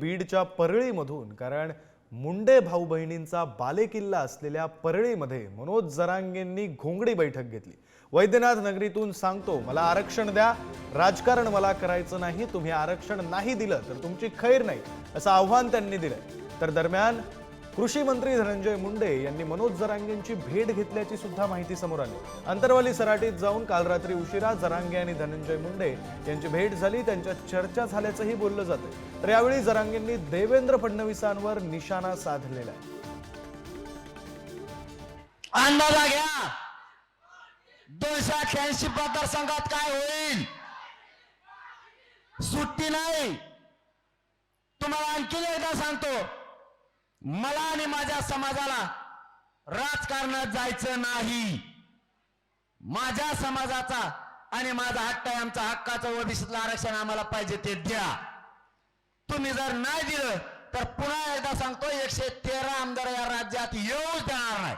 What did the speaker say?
बीडच्या परळीमधून कारण मुंडे भाऊ बहिणींचा बालेकिल्ला असलेल्या परळीमध्ये मनोज जरांगेंनी घोंगडी बैठक घेतली. वैद्यनाथ नगरीतून सांगतो मला आरक्षण द्या राजकारण मला करायचं नाही तुम्ही आरक्षण नाही दिलं तर तुमची खैर नाही असं आव्हान त्यांनी दिलं तर दरम्यान कृषी मंत्री धनंजय मुंडे यांनी मनोज जरांगेंची भेट घेतल्याची सुद्धा माहिती समोर आली. अंतरवाली सराटीत जाऊन काल रात्री उशिरा जरांगे आणि धनंजय मुंडे यांची भेट झाली त्यांच्या चर्चा झाल्याचंही बोललं जातं तर यावेळी जरांगेंनी देवेंद्र फडणवीसांवर निशाणा साधलेला आहे. अंदाजा घ्या. दोनशे अठ्याऐंशी मतदारसंघात काय होईल? सुट्टी नाही. तुम्हाला आणखी एकदा सांगतो. मला आणि माझ्या समाजाला राजकारणात जायचं नाही. माझ्या समाजाचा आणि माझा हक्क आहे आमचा हक्काचं ओबीसीतलं आरक्षण आम्हाला पाहिजे ते द्या. तुम्ही जर नाही दिलं तर पुन्हा एकदा सांगतो एकशे तेरा आमदार या राज्यात येऊच देणार नाही.